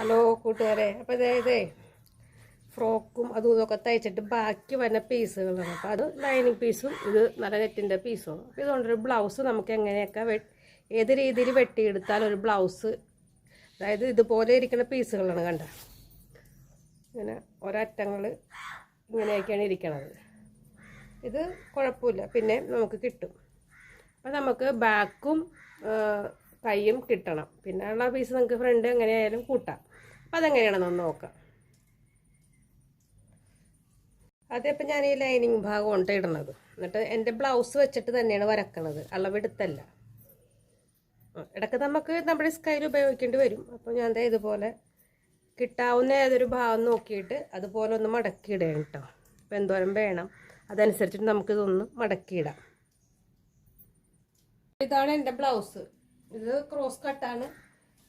Hello കൂട്ടുകാരെ. അപ്പോൾ ഇതേ ഫ്രോക്കും അതും ഇതൊക്കെ തയ്ച്ചിട്ട് ബാക്കി വരുന്ന പീസുകളാണ് അപ്പോൾ അത് ലൈനിങ് പീസും ഇത് നല്ല നെറ്റിന്റെ പീസും അപ്പോൾ ഇതുകൊണ്ടൊരു ബ്ലൗസ് നമുക്ക് എങ്ങനെയൊക്കെ ഏത് രീതിയിൽ വെട്ടിയെടുത്താൽ ഒരു ബ്ലൗസ് അതായത് ഇതുപോലെ ഇരിക്കുന്ന പീസുകളാണ് കണ്ട? ഇങ്ങനെ ഒരറ്റങ്ങൾ ഇങ്ങനെയൊക്കെയാണ് ഇരിക്കണത്. ഇത് കുഴപ്പമില്ല പിന്നെ നമുക്ക് കിട്ടും. അപ്പം നമുക്ക് ബാക്കും കൈയും കിട്ടണം. പിന്നെ ഉള്ള പീസ് നമുക്ക് ഫ്രണ്ട് എങ്ങനെയായാലും കൂട്ടാം. അപ്പം അതെങ്ങനെയാണെന്നൊന്ന് നോക്കാം. അതിപ്പോൾ ഞാൻ ഈ ലൈനിങ് ഭാഗം കൊണ്ട് ഇടണത് എന്നിട്ട് എന്റെ ബ്ലൗസ് വെച്ചിട്ട് തന്നെയാണ് വരക്കണത്. അളവെടുത്തല്ല. ഇടയ്ക്ക് നമുക്ക് നമ്മുടെ സ്കൈൽ ഉപയോഗിക്കേണ്ടി വരും. അപ്പോൾ ഞാൻ എന്താ ഇതുപോലെ കിട്ടാവുന്ന ഏതൊരു ഭാഗം നോക്കിയിട്ട് അതുപോലെ ഒന്ന് മടക്കിയിടണം കേട്ടോ. അപ്പോൾ എന്തോരം വേണം. അതനുസരിച്ചിട്ട് നമുക്കിതൊന്ന് മടക്കിയിടാം. ഇതാണ് എന്റെ ബ്ലൗസ്. ഇത് ക്രോസ് കട്ടാണ്.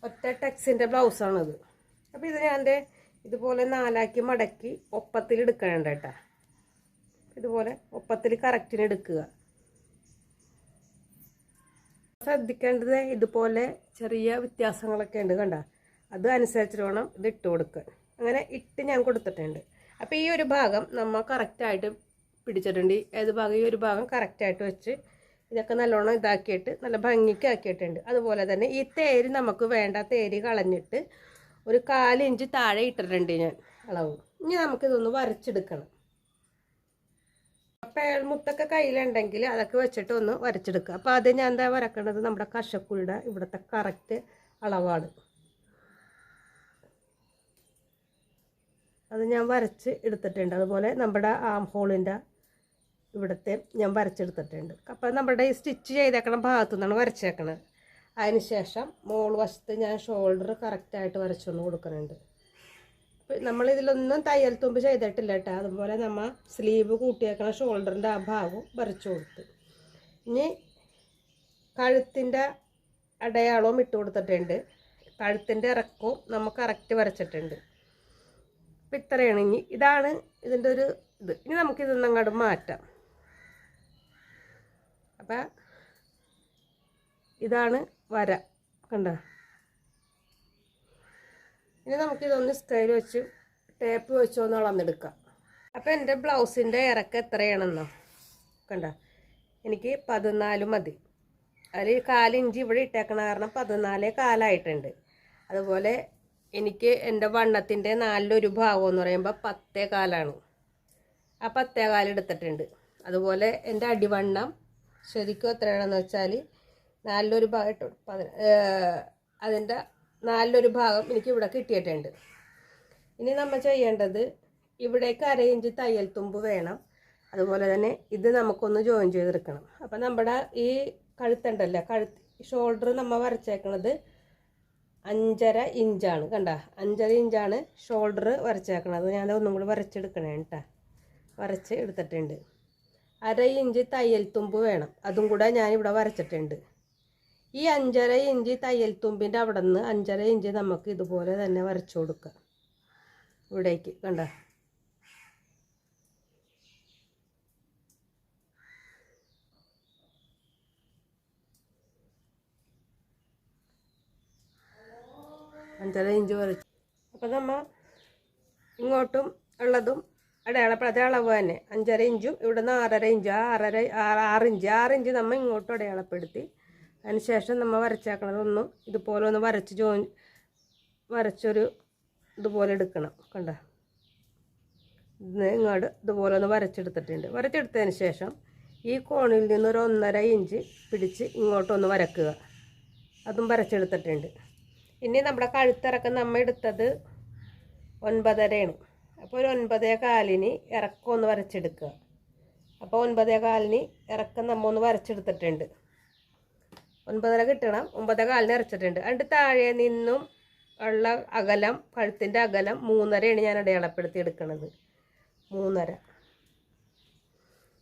ഒറ്റ ടെക്സിന്റെ ബ്ലൗസാണിത്. അപ്പോൾ ഇത് ഞാൻ എന്റെ ഇതുപോലെ നാലാക്കി മടക്കി ഒപ്പത്തിൽ എടുക്കണുണ്ട് കേട്ടോ. ഇതുപോലെ ഒപ്പത്തിൽ കറക്റ്റിന് എടുക്കുക. ശ്രദ്ധിക്കേണ്ടത് ഇതുപോലെ ചെറിയ വ്യത്യാസങ്ങളൊക്കെ ഉണ്ട് കണ്ട. അത് അനുസരിച്ചിട്ട് വേണം ഇത് ഇട്ട് കൊടുക്കാൻ. അങ്ങനെ ഇട്ട് ഞാൻ കൊടുത്തിട്ടുണ്ട്. അപ്പോൾ ഈ ഒരു ഭാഗം നമ്മൾ കറക്റ്റായിട്ട് പിടിച്ചിട്ടുണ്ട്. ഏത് ഭാഗം? ഈ ഒരു ഭാഗം കറക്റ്റായിട്ട് വെച്ച് ഇതൊക്കെ നല്ലോണം ഇതാക്കിയിട്ട് നല്ല ഭംഗിക്ക് ആക്കിയിട്ടുണ്ട്. അതുപോലെ തന്നെ ഈ തേര് നമുക്ക് വേണ്ട തേര് കളഞ്ഞിട്ട് ഒരു കാലിഞ്ച് താഴെ ഇട്ടിട്ടുണ്ട് ഞാൻ. അളവ്. ഇനി നമുക്കിതൊന്ന് വരച്ചെടുക്കണം. പേൾമുത്തൊക്കെ കയ്യിലുണ്ടെങ്കിൽ അതൊക്കെ വെച്ചിട്ട് ഒന്ന് വരച്ചെടുക്കുക. അപ്പോൾ അത് ഞാൻ എന്താ വരക്കണത്? നമ്മുടെ കശക്കുളിയുടെ ഇവിടുത്തെ കറക്റ്റ് അളവാണ്. അത് ഞാൻ വരച്ച് എടുത്തിട്ടുണ്ട്. അതുപോലെ നമ്മുടെ ആം ഹോളിന്റെ ഇവിടുത്തെ ഞാൻ വരച്ചെടുത്തിട്ടുണ്ട്. അപ്പം നമ്മുടെ സ്റ്റിച്ച് ചെയ്തേക്കണ ഭാഗത്തു നിന്നാണ് വരച്ചേക്കണത്. അതിന് ശേഷം മോൾ വശത്ത് ഞാൻ ഷോൾഡർ കറക്റ്റായിട്ട് വരച്ചുകൊണ്ട് കൊടുക്കുന്നുണ്ട്. നമ്മളിതിലൊന്നും തയ്യൽ തുമ്പ് ചെയ്തിട്ടില്ല കേട്ടോ. അതുപോലെ നമ്മൾ സ്ലീവ് കൂട്ടിയേക്കണ ഷോൾഡറിന്റെ ആ ഭാഗവും വരച്ചു കൊടുത്ത്. ഇനി കഴുത്തിന്റെ അടയാളവും ഇട്ട് കൊടുത്തിട്ടുണ്ട്. കഴുത്തിന്റെ ഇറക്കവും നമ്മൾ കറക്റ്റ് വരച്ചിട്ടുണ്ട്. അപ്പം ഇത്രയാണ് ഇനി. ഇതാണ് ഇതിന്റെ ഒരു ഇത്. ഇനി നമുക്കിതൊന്നും അങ്ങോട്ട് മാറ്റാം. അപ്പം ഇതാണ് വര. കണ്ട? ഇനി നമുക്കിതൊന്ന് സ്കൈൽ വെച്ച് ടേപ്പ് വെച്ചൊന്ന് അളന്നെടുക്കാം. അപ്പം എന്റെ ബ്ലൗസിന്റെ ഇറക്കം എത്രയാണെന്നോ? കണ്ട? എനിക്ക് പതിനാല് മതി. അതിൽ കാലിഞ്ച് ഇവിടെ ഇട്ടേക്കണ കാരണം പതിനാല് കാലായിട്ടുണ്ട്. അതുപോലെ എനിക്ക് എന്റെ വണ്ണത്തിന്റെ നാലിലൊരു ഭാഗം എന്ന് പറയുമ്പോൾ പത്തേ കാലാണ്. ആ പത്തേ കാലെടുത്തിട്ടുണ്ട് അതുപോലെ എന്റെ അടിവണ്ണം ശരിക്കും എത്രയാണെന്ന് വെച്ചാൽ നാലിലൊരു ഭാഗം ഇട്ടു പതിന അതിന്റെ നാലിലൊരു ഭാഗം എനിക്ക് ഇവിടെ കിട്ടിയിട്ടുണ്ട്. ഇനി നമ്മൾ ചെയ്യേണ്ടത് ഇവിടേക്ക് അര ഇഞ്ച് തയ്യൽ തുമ്പ് വേണം. അതുപോലെ തന്നെ ഇത് നമുക്കൊന്ന് ജോയിൻ ചെയ്തെടുക്കണം. അപ്പം നമ്മുടെ ഈ കഴുത്തുണ്ടല്ലോ കഴുത്ത് ഷോൾഡർ നമ്മൾ വരച്ചേക്കണത് അഞ്ചര ഇഞ്ചാണ് കണ്ട? അഞ്ചര ഇഞ്ചാണ് ഷോൾഡർ വരച്ചേക്കണത്. ഞാൻ ഒന്നും കൂടി വരച്ചെടുക്കണേ കേട്ടോ വരച്ച് എടുത്തിട്ടുണ്ട്. അര ഇഞ്ച് തയ്യൽ തുമ്പ് വേണം. അതും കൂടെ ഞാനിവിടെ വരച്ചിട്ടുണ്ട്. ഈ അഞ്ചര ഇഞ്ച് തയ്യൽ തുമ്പിന്റെ അവിടെ നിന്ന് അഞ്ചര ഇഞ്ച് നമുക്ക് ഇതുപോലെ തന്നെ വരച്ചു കൊടുക്കാം. ഇവിടേക്ക് കണ്ട? അഞ്ചര ഇഞ്ച് വരച്ചു. അപ്പം നമ്മൾ ഇങ്ങോട്ടും ഉള്ളതും അടയാളപ്പ അതേ അളവ് തന്നെ. അഞ്ചര ഇഞ്ചും ഇവിടുന്ന് ആറര ഇഞ്ച് ആറര ആറ് ആറ് ഇഞ്ച് ആറ് ഇഞ്ച് നമ്മൾ ഇങ്ങോട്ടും അടയാളപ്പെടുത്തി അതിന് ശേഷം നമ്മൾ ഒന്ന് ഇതുപോലെ ഒന്ന് വരച്ച് ജോ വരച്ചൊരു ഇതുപോലെ എടുക്കണം കണ്ട? ഇങ്ങോട്ട് ഇതുപോലെ ഒന്ന് വരച്ചെടുത്തിട്ടുണ്ട്. വരച്ചെടുത്തതിന് ശേഷം ഈ കോണിൽ നിന്നൊരു ഒന്നര ഇഞ്ച് പിടിച്ച് ഇങ്ങോട്ടൊന്ന് വരക്കുക. അതും വരച്ചെടുത്തിട്ടുണ്ട്. ഇനി നമ്മുടെ കഴുത്തിറക്കം നമ്മൾ എടുത്തത് ഒൻപതരയാണ്. അപ്പോൾ ഒരു ഒൻപതേ കാലിന് ഇറക്കം ഒന്ന് വരച്ചെടുക്കുക. അപ്പോൾ ഒൻപതേ കാലിന് ഇറക്കം നമ്മൾ ഒന്ന് വരച്ചെടുത്തിട്ടുണ്ട്. ഒൻപതര കിട്ടണം. ഒമ്പത് കാലിന് ഇറച്ചിട്ടുണ്ട്. അതിന്റെ താഴെ നിന്നും ഉള്ള അകലം കഴുത്തിന്റെ അകലം മൂന്നരയാണ് ഞാൻ അടയാളപ്പെടുത്തി എടുക്കുന്നത് മൂന്നര.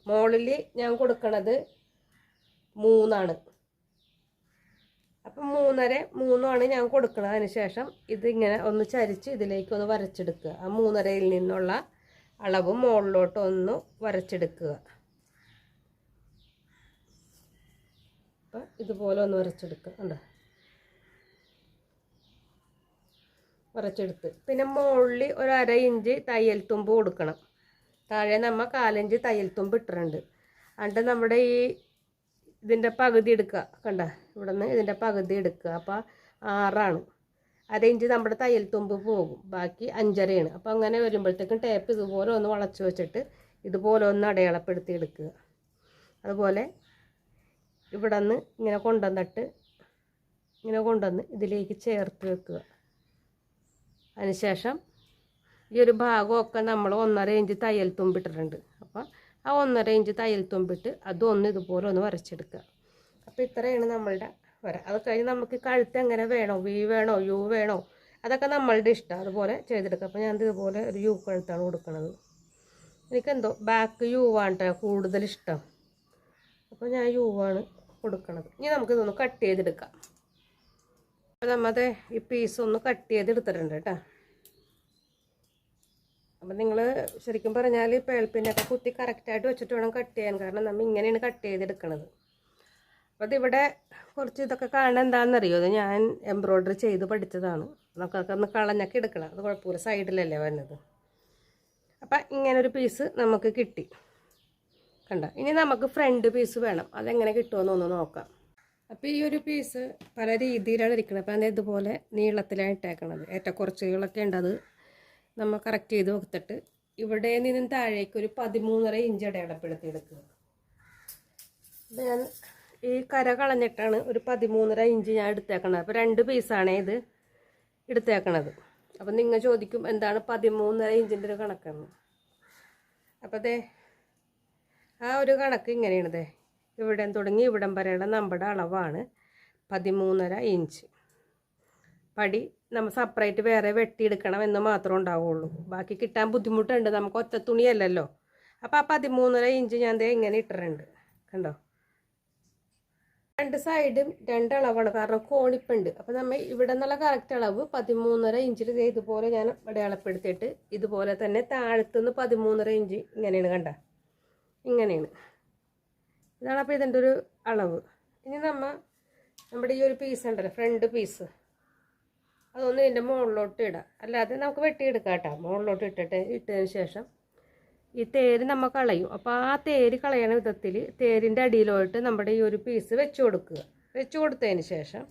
മുകളിൽ ഞാൻ കൊടുക്കണത് മൂന്നാണ്. അപ്പം മൂന്നര മൂന്നാണ് ഞാൻ കൊടുക്കുന്നത് അതിന് ശേഷം ഇതിങ്ങനെ ഒന്ന് ചരിച്ച് ഇതിലേക്ക് ഒന്ന് വരച്ചെടുക്കുക. ആ മൂന്നരയിൽ നിന്നുള്ള അളവ് മുകളിലോട്ട് ഒന്ന് വരച്ചെടുക്കുക. ഇതുപോലെ ഒന്ന് വരച്ചെടുക്കുക കണ്ടോ? വരച്ചെടുത്ത്. പിന്നെ മുകളിൽ ഒരു അര ഇഞ്ച് തയ്യൽ തുമ്പ് കൊടുക്കണം. താഴെ നമ്മൾ കാലഞ്ച് തയ്യൽ തുമ്പ് ഇട്ടിട്ടുണ്ട്. എന്നിട്ട് നമ്മുടെ ഈ ഇതിന്റെ പകുതി എടുക്കുക. കണ്ട? ഇവിടെ നിന്ന് ഇതിന്റെ പകുതി എടുക്കുക. അപ്പോൾ ആറാണ്. അര ഇഞ്ച് നമ്മുടെ തയ്യൽ തുമ്പ് പോകും. ബാക്കി അഞ്ചരയാണ്. അപ്പോൾ അങ്ങനെ വരുമ്പോഴത്തേക്കും ടേപ്പ് ഇതുപോലെ ഒന്ന് വളച്ച് വെച്ചിട്ട് ഇതുപോലെ ഒന്ന് അടയാളപ്പെടുത്തി എടുക്കുക. അതുപോലെ ഇവിടെ നിന്ന് ഇങ്ങനെ കൊണ്ടുവന്നിട്ട് ഇങ്ങനെ കൊണ്ടുവന്ന് ഇതിലേക്ക് ചേർത്ത് വെക്കുക. അതിനുശേഷം ഈ ഒരു ഭാഗമൊക്കെ നമ്മൾ ഒന്നര ഇഞ്ച് തയ്യൽ തുമ്പിട്ടിട്ടുണ്ട്. അപ്പോൾ ആ ഒന്നര ഇഞ്ച് തയ്യൽ തുമ്പിട്ട് അതൊന്ന് ഇതുപോലെ ഒന്ന് വരച്ചെടുക്കുക. അപ്പോൾ ഇത്രയാണ് നമ്മളുടെ വര. അത് കഴിഞ്ഞ് നമുക്ക് കഴുത്ത് എങ്ങനെ വേണോ വി വേണോ യു വേണോ അതൊക്കെ നമ്മളുടെ ഇഷ്ടം. അതുപോലെ ചെയ്തെടുക്കുക. അപ്പോൾ ഞാൻ ഇതുപോലെ ഒരു യു കഴുത്താണ് കൊടുക്കുന്നത് എനിക്കെന്തോ ബാക്ക് യു ആണ് കൂടുതൽ ഇഷ്ടം അപ്പോൾ ഞാൻ യു ആണ് കൊടുക്കണത്. ഇനി നമുക്ക് ഇതൊന്ന് കട്ട് ചെയ്തെടുക്കാം. അപ്പോൾ നമ്മത് ഈ പീസ് ഒന്ന് കട്ട് ചെയ്തെടുത്തിട്ടുണ്ട് കേട്ടോ. അപ്പം നിങ്ങൾ ശരിക്കും പറഞ്ഞാൽ ഈ പേൾപ്പിനൊക്കെ കുത്തി കറക്റ്റായിട്ട് വെച്ചിട്ട് വേണം കട്ട് ചെയ്യാൻ. കാരണം നമ്മൾ ഇങ്ങനെയാണ് കട്ട് ചെയ്തെടുക്കുന്നത് അപ്പോൾ അതിവിടെ കുറച്ച് ഇതൊക്കെ കാണാൻ എന്താണെന്നറിയോ? അത് ഞാൻ എംബ്രോയ്ഡറി ചെയ്ത് പഠിച്ചതാണ്. നമുക്കൊക്കെ ഒന്ന് കളഞ്ഞൊക്കെ എടുക്കണം. അത് കുഴപ്പമില്ല. സൈഡിലല്ലേ വരുന്നത് അപ്പം ഇങ്ങനൊരു പീസ് നമുക്ക് കിട്ടി. കണ്ട? ഇനി നമുക്ക് ഫ്രണ്ട് പീസ് വേണം. അതെങ്ങനെ കിട്ടുമെന്ന് ഒന്ന് നോക്കാം. അപ്പോൾ ഈ ഒരു പീസ് പല രീതിയിലാണ് ഇരിക്കുന്നത് അപ്പോൾ അത് ഇതുപോലെ നീളത്തിലാണ് ഇട്ടേക്കണത്. ഏറ്റക്കുറച്ചുകളൊക്കെ ഉണ്ട്. അത് നമ്മൾ കറക്റ്റ് ചെയ്ത് കൊടുത്തിട്ട് ഇവിടെ നിന്നും താഴേക്ക് ഒരു പതിമൂന്നര ഇഞ്ച് അടയാളപ്പെടുത്തി എടുക്കുക. ഞാൻ ഈ കര കളഞ്ഞിട്ടാണ് ഒരു പതിമൂന്നര ഇഞ്ച് ഞാൻ എടുത്തേക്കണത്. അപ്പോൾ രണ്ട് പീസാണ് ഇത് എടുത്തേക്കണത്. അപ്പം നിങ്ങൾ ചോദിക്കും എന്താണ് പതിമൂന്നര ഇഞ്ചിന്റെ ഒരു കണക്കെന്ന്. അപ്പോൾ അതെ ആ ഒരു കണക്ക് ഇങ്ങനെയാണ് ദേ ഇവിടെ തുടങ്ങി ഇവിടം വരെയുള്ള നമ്മുടെ അളവാണ് പതിമൂന്നര ഇഞ്ച്. പടി നമ്മൾ സെപ്പറേറ്റ് വേറെ വെട്ടിയെടുക്കണം എന്ന് മാത്രമേ ഉണ്ടാവുള്ളൂ. ബാക്കി കിട്ടാൻ ബുദ്ധിമുട്ടുണ്ട്. നമുക്ക് ഒറ്റ തുണിയല്ലല്ലോ. അപ്പോൾ ആ പതിമൂന്നര ഇഞ്ച് ഞാൻ ദേ ഇങ്ങനെ ഇട്ടിട്ടുണ്ട്. കണ്ടോ? രണ്ട് സൈഡും രണ്ട് അളവാണ്. കാരണം കോണിപ്പുണ്ട്. അപ്പോൾ നമ്മൾ ഇവിടെ നിന്നുള്ള കറക്റ്റ് അളവ് പതിമൂന്നര ഇഞ്ചിൽ ഇതുപോലെ ഞാൻ അടയാളപ്പെടുത്തിയിട്ട് ഇതുപോലെ തന്നെ താഴത്തുനിന്ന് പതിമൂന്നര ഇഞ്ച് ഇങ്ങനെയാണ് കണ്ട? ഇങ്ങനെയാണ്. ഇതാണ് അപ്പോൾ ഇതിന്റെ ഒരു അളവ്. ഇനി നമ്മൾ നമ്മുടെ ഈ ഒരു പീസ് ഉണ്ടല്ലോ ഫ്രണ്ട് പീസ് അതൊന്ന് ഇതിന്റെ മുകളിലോട്ട് ഇടാം. അല്ലാതെ നമുക്ക് വെട്ടിയെടുക്കാം കേട്ടോ. മുകളിലോട്ട് ഇട്ടിട്ട് ഇട്ടതിന് ശേഷം ഈ തേര് നമ്മൾ കളയും. അപ്പോൾ ആ തേര് കളയണ വിധത്തിൽ തേരിന്റെ അടിയിലോട്ട് നമ്മുടെ ഈ ഒരു പീസ് വെച്ച് കൊടുക്കുക. വെച്ച് കൊടുത്തതിന് ശേഷം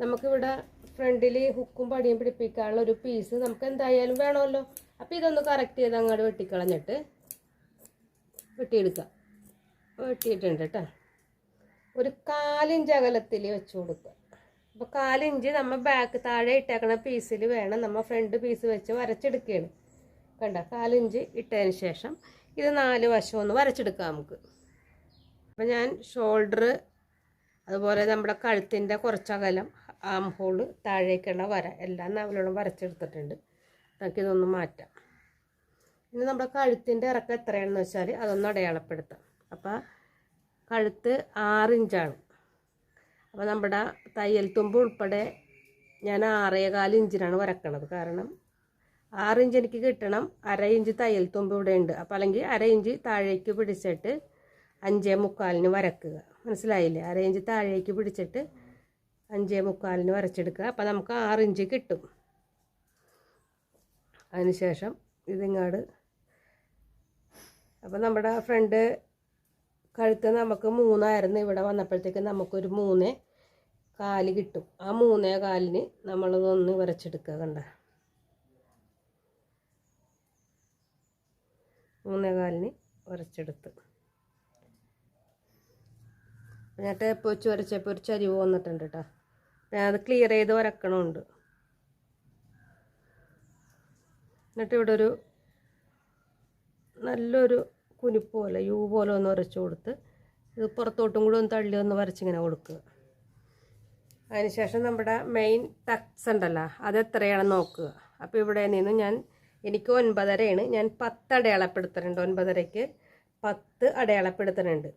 നമുക്കിവിടെ ഫ്രണ്ടിൽ ഹുക്കും പടിയും പിടിപ്പിക്കാനുള്ള ഒരു പീസ് നമുക്ക് എന്തായാലും വേണമല്ലോ. അപ്പോൾ ഇതൊന്ന് കറക്റ്റ് ചെയ്ത് അങ്ങോട്ട് വെട്ടിക്കളഞ്ഞിട്ട് വെട്ടിയെടുക്കുക. വെട്ടിയിട്ടുണ്ട് കേട്ടോ. ഒരു കാലിഞ്ച് അകലത്തിൽ വെച്ച് കൊടുക്കുക. അപ്പോൾ കാലിഞ്ച് നമ്മൾ ബാക്ക് താഴെ ഇട്ടേക്കണ പീസിൽ വേണം. നമ്മൾ ഫ്രണ്ട് പീസ് വെച്ച് വരച്ചെടുക്കുകയാണ്. കണ്ട? കാലിഞ്ച് ഇട്ടതിന് ശേഷം ഇത് നാല് വശം ഒന്ന് വരച്ചെടുക്കാം നമുക്ക്. അപ്പോൾ ഞാൻ ഷോൾഡർ അതുപോലെ നമ്മുടെ കഴുത്തിന്റെ കുറച്ചകലം ആം ഹോൾ താഴേക്കുള്ള വര എല്ലാം നവലോളം വരച്ചെടുത്തിട്ടുണ്ട്. നമുക്കിതൊന്ന് മാറ്റാം. ഇനി നമ്മുടെ കഴുത്തിന്റെ ഇറക്കം എത്രയാണെന്ന് വെച്ചാൽ അതൊന്ന് അടയാളപ്പെടുത്താം. അപ്പോൾ കഴുത്ത് ആറിഞ്ചാണ് അപ്പോൾ നമ്മുടെ തയ്യൽ തുമ്പ് ഉൾപ്പെടെ ഞാൻ ആറേകാൽ ഇഞ്ചിനാണ് വരക്കണത്. കാരണം ആറ് ഇഞ്ച് എനിക്ക് കിട്ടണം അര ഇഞ്ച് തയ്യൽ തുമ്പ് ഇവിടെ ഉണ്ട്. അപ്പോൾ അല്ലെങ്കിൽ അര ഇഞ്ച് താഴേക്ക് പിടിച്ചിട്ട് അഞ്ചേ മുക്കാലിന് വരക്കുക. മനസ്സിലായില്ലേ? അര ഇഞ്ച് താഴേക്ക് പിടിച്ചിട്ട് അഞ്ചേ മുക്കാലിന് വരച്ചെടുക്കുക. അപ്പോൾ നമുക്ക് ആറ് ഇഞ്ച് കിട്ടും. അതിനുശേഷം ഇതിങ്ങാട് അപ്പോൾ നമ്മുടെ ഫ്രണ്ട് കഴുത്ത് നമുക്ക് മൂന്നായിരുന്നു. ഇവിടെ വന്നപ്പോഴത്തേക്ക് നമുക്കൊരു മൂന്നേ കാൽ കിട്ടും. ആ മൂന്നേ കാലിന് നമ്മളതൊന്ന് വരച്ചെടുക്കുക കണ്ട. മൂന്നേ കാലിന് വരച്ചെടുത്ത്. ഞാൻ ടേപ്പ് വെച്ച് വരച്ചപ്പോൾ ഒരു ചരിവ് വന്നിട്ടുണ്ട് കേട്ടോ ഞാനത് ക്ലിയർ ചെയ്ത് വരക്കണമുണ്ട് എന്നിട്ട് ഇവിടെ ഒരു നല്ലൊരു കുനിപ്പ് പോലെ യു പോലെ ഒന്ന് വരച്ച് കൊടുത്ത് ഇത് പുറത്തോട്ടും കൂടി ഒന്ന് തള്ളി ഒന്ന് വരച്ചിങ്ങനെ കൊടുക്കുക. അതിനുശേഷം നമ്മുടെ മെയിൻ ടക്സ് ഉണ്ടല്ലോ അത് എത്രയാണെന്ന് നോക്കുക. അപ്പോൾ ഇവിടെ നിന്ന് ഞാൻ എനിക്ക് ഒൻപതരയാണ് ഞാൻ പത്ത് അടയാളപ്പെടുത്തുന്നുണ്ട് ഒൻപതരയ്ക്ക് പത്ത് അടയാളപ്പെടുത്തുന്നുണ്ട്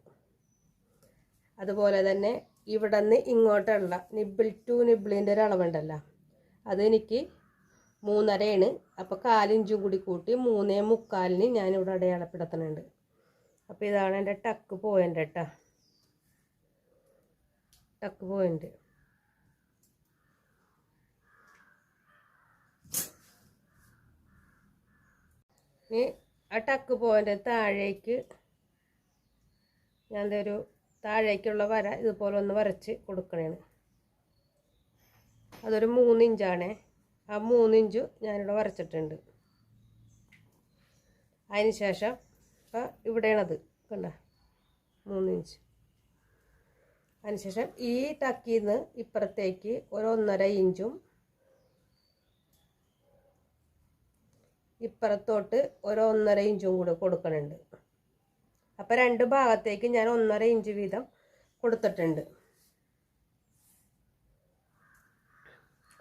അതുപോലെ തന്നെ ഇവിടെ നിന്ന് ഇങ്ങോട്ടുള്ള നിബിൾ ടു നിബിളിന്റെ ഒരു അളവുണ്ടല്ലോ. അതെനിക്ക് മൂന്നരയാണ്. അപ്പോൾ കാലിഞ്ചും കൂടി കൂട്ടി മൂന്നേ മുക്കാലിന് ഞാനിവിടെ അടയാളപ്പെടുത്തുന്നുണ്ട്. അപ്പോൾ ഇതാണ് എന്റെ ടക്ക് പോയിന്റ് കേട്ടോ ടക്ക് പോയിന്റ് ഇനി ആ ടക്ക് പോയിന്റ് താഴേക്ക് ഞാൻ ഒരു താഴേക്കുള്ള വര ഇതുപോലെ ഒന്ന് വരച്ച് കൊടുക്കണേണ്. അതൊരു മൂന്ന് ആ മൂന്ന് ഇഞ്ച് ഞാനിവിടെ വരച്ചിട്ടുണ്ട്. അതിന് ശേഷം ഇപ്പം ഇവിടെയാണത് കണ്ട മൂന്ന് ഇഞ്ച്. അതിനുശേഷം ഈ ടക്കിൽ നിന്ന് ഇപ്പുറത്തേക്ക് ഒരു ഒന്നര ഇഞ്ചും ഇപ്പുറത്തോട്ട് ഒരു ഒന്നര ഇഞ്ചും കൂടെ കൊടുക്കണുണ്ട്. അപ്പം രണ്ട് ഭാഗത്തേക്ക് ഞാൻ ഒന്നര ഇഞ്ച് വീതം കൊടുത്തിട്ടുണ്ട്.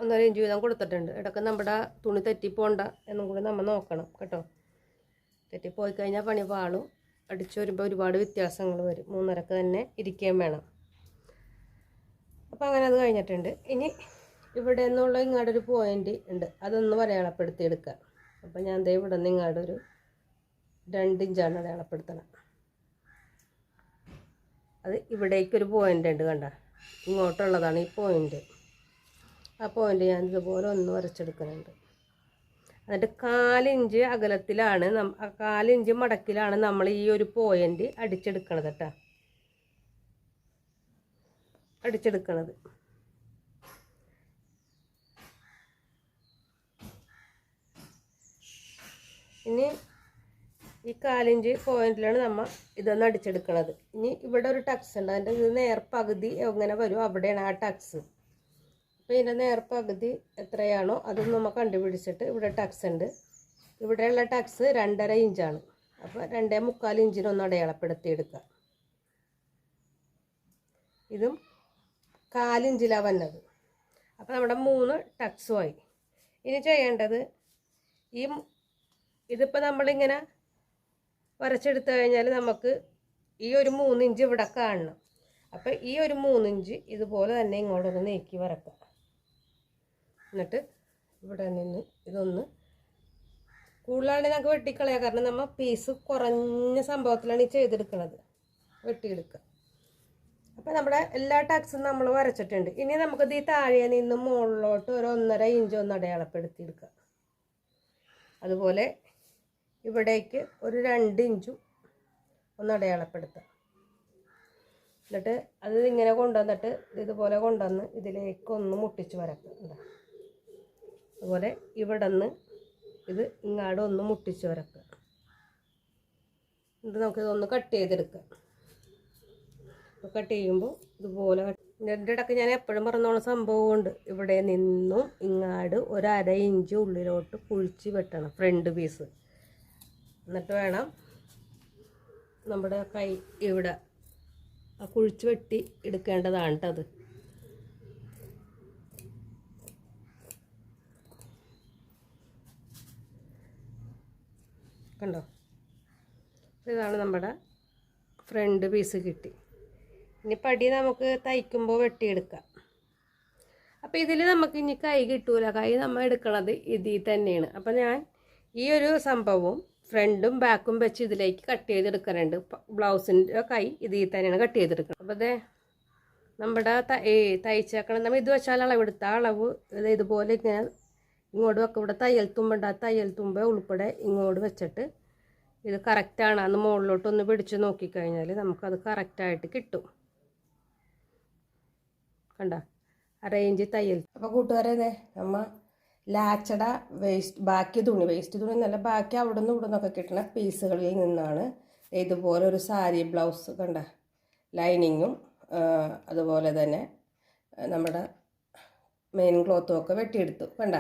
ഒന്നര ഇഞ്ച് വീതം കൊടുത്തിട്ടുണ്ട്. ഇടയ്ക്ക് നമ്മുടെ തുണി തെറ്റിപ്പോണ്ട എന്നും കൂടി നമ്മൾ നോക്കണം കേട്ടോ. തെറ്റിപ്പോയി കഴിഞ്ഞാൽ പണി പാളും. അടിച്ചു വരുമ്പോൾ ഒരുപാട് വ്യത്യാസങ്ങൾ വരും. മൂന്നരക്ക് തന്നെ ഇരിക്കുകയും വേണം. അപ്പോൾ അങ്ങനെ അത് കഴിഞ്ഞിട്ടുണ്ട്. ഇനി ഇവിടെ നിന്നുള്ള ഇങ്ങോട്ട് ഒരു പോയിന്റ് ഉണ്ട്. അതൊന്ന് അടയാളപ്പെടുത്തി എടുക്കുക അപ്പോൾ ഞാൻ ദേ ഇവിടെ നിന്ന് ഇങ്ങോട്ട് ഒരു രണ്ട് ഇഞ്ചാണ് അടയാളപ്പെടുത്തണം. അത് ഇവിടേക്കൊരു പോയിന്റ് ഉണ്ട് കണ്ട. ഇങ്ങോട്ടുള്ളതാണ് ഈ പോയിന്റ് ആ പോയിന്റ് ഞാൻ ഇതുപോലെ ഒന്ന് വരച്ചെടുക്കുന്നുണ്ട്. എന്നിട്ട് കാലിഞ്ച് അകലത്തിലാണ് കാലിഞ്ച് മടക്കിലാണ് നമ്മൾ ഈ ഒരു പോയിന്റ് അടിച്ചെടുക്കണത് കേട്ടോ. അടിച്ചെടുക്കണത്. ഇനി ഈ കാലിഞ്ച് പോയിന്റിലാണ് നമ്മൾ ഇതൊന്ന് അടിച്ചെടുക്കുന്നത് ഇനി ഇവിടെ ഒരു ടക്സ് ഉണ്ട്. അതിന്റെ ഇത് നേർപ്പകുതി എങ്ങനെ വരും അവിടെയാണ് ആ ടക്സ് അപ്പോൾ ഇതിന്റെ നേർപ്പകുതി എത്രയാണോ അത് നമ്മൾ കണ്ടുപിടിച്ചിട്ട് ഇവിടെ ടക്സ് ഉണ്ട്. ഇവിടെയുള്ള ടക്സ് രണ്ടര ഇഞ്ചാണ് അപ്പോൾ രണ്ടേ മുക്കാൽ ഇഞ്ചിനൊന്ന് അടയാളപ്പെടുത്തിയെടുക്കുക ഇതും കാലിഞ്ചിലാണ് വന്നത്. അപ്പോൾ നമ്മുടെ മൂന്ന് ടക്സുമായി ഇനി ചെയ്യേണ്ടത് ഈ ഇതിപ്പോൾ നമ്മളിങ്ങനെ വരച്ചെടുത്ത് കഴിഞ്ഞാൽ നമുക്ക് ഈ ഒരു മൂന്നിഞ്ച് ഇവിടെ കാണണം. അപ്പം ഈ ഒരു മൂന്നിഞ്ച് ഇതുപോലെ തന്നെ ഇങ്ങോട്ടൊന്ന് നീക്കി വരക്കാം. എന്നിട്ട് ഇവിടെ നിന്ന് ഇതൊന്ന് കൂടുതലാണെങ്കിൽ നമുക്ക് വെട്ടിക്കളയാം. കാരണം നമ്മൾ പീസ് കുറഞ്ഞ സംഭവത്തിലാണ് ഈ ചെയ്തെടുക്കുന്നത് വെട്ടിയെടുക്കുക അപ്പം നമ്മുടെ എല്ലാ ടാക്സും നമ്മൾ വരച്ചിട്ടുണ്ട്. ഇനി നമുക്കിത് ഈ താഴെ നിന്ന് മുകളിലോട്ട് ഒരു ഒന്നര ഇഞ്ച് ഒന്ന് അടയാളപ്പെടുത്തിയെടുക്കുക അതുപോലെ ഇവിടേക്ക് ഒരു രണ്ട് ഇഞ്ചും ഒന്ന് അടയാളപ്പെടുത്താം എന്നിട്ട് അത് ഇങ്ങനെ കൊണ്ടുവന്നിട്ട് ഇതുപോലെ കൊണ്ടുവന്ന് ഇതിലേക്ക് ഒന്ന് മുട്ടിച്ച് വരക്കുക. അതുപോലെ ഇവിടെ നിന്ന് ഇത് ഇങ്ങാട് ഒന്ന് മുട്ടിച്ച് വരക്കുക. എന്നിട്ട് നമുക്കിതൊന്ന് കട്ട് ചെയ്തെടുക്കാം. കട്ട് ചെയ്യുമ്പോൾ ഇതുപോലെ എന്റെ ഇടയ്ക്ക് ഞാൻ എപ്പോഴും പറഞ്ഞോള സംഭവമുണ്ട് ഇവിടെ നിന്നും ഇങ്ങാട് ഒരു അര ഇഞ്ച് ഉള്ളിലോട്ട് കുഴിച്ച് വെട്ടണം ഫ്രണ്ട് പീസ്. എന്നിട്ട് വേണം നമ്മുടെ കൈ ഇവിടെ ആ കുഴിച്ച് വെട്ടി എടുക്കേണ്ടതാണ് അത്. കണ്ടോ? ഇതാണ് നമ്മുടെ ഫ്രണ്ട് പീസ് കിട്ടി. ഇനി പടി നമുക്ക് തയ്ക്കുമ്പോൾ വെട്ടിയെടുക്കാം. അപ്പോൾ ഇതിൽ നമുക്ക് ഇനി കൈ കിട്ടൂല. കൈ നമ്മൾ എടുക്കണത് ഇതിൽ തന്നെയാണ്. അപ്പോൾ ഞാൻ ഈ ഒരു സംഭവവും ഫ്രണ്ടും ബാക്കും വെച്ച് ഇതിലേക്ക് കട്ട് ചെയ്തെടുക്കാനുണ്ട് ബ്ലൗസിന്റെ കൈ ഇതിൽ തന്നെയാണ് കട്ട് ചെയ്തെടുക്കുന്നത് അപ്പോൾ അതേ നമ്മുടെ തയ്ച്ചേക്കണം നമ്മൾ ഇത് വെച്ചാൽ അളവെടുത്ത അളവ് ഇത് ഇതുപോലെ ഇങ്ങനെ ഇങ്ങോട്ട് വെക്കും ഇവിടെ തയ്യൽ തുമ്പുണ്ട്. ആ തയ്യൽ തുമ്പ് ഉൾപ്പെടെ ഇങ്ങോട്ട് വെച്ചിട്ട് ഇത് കറക്റ്റാണ് അന്ന് മുകളിലോട്ടൊന്ന് പിടിച്ച് നോക്കിക്കഴിഞ്ഞാൽ നമുക്കത് കറക്റ്റായിട്ട് കിട്ടും. കണ്ട? അറേഞ്ച് തയ്യൽ. അപ്പോൾ കൂട്ടുകാരെ നമ്മൾ നമ്മ ലാച്ചട വേസ്റ്റ് ബാക്കി തുണി വേസ്റ്റ് തുണി എന്നല്ല ബാക്കി അവിടെ നിന്ന് ഇവിടെ നിന്നൊക്കെ കിട്ടുന്ന പീസുകളിൽ നിന്നാണ് ഇതുപോലെ ഒരു സാരി ബ്ലൗസ് കണ്ട ലൈനിങ്ങും അതുപോലെ തന്നെ നമ്മുടെ മെയിൻ ക്ലോത്തും ഒക്കെ വെട്ടിയെടുത്തു. കണ്ട?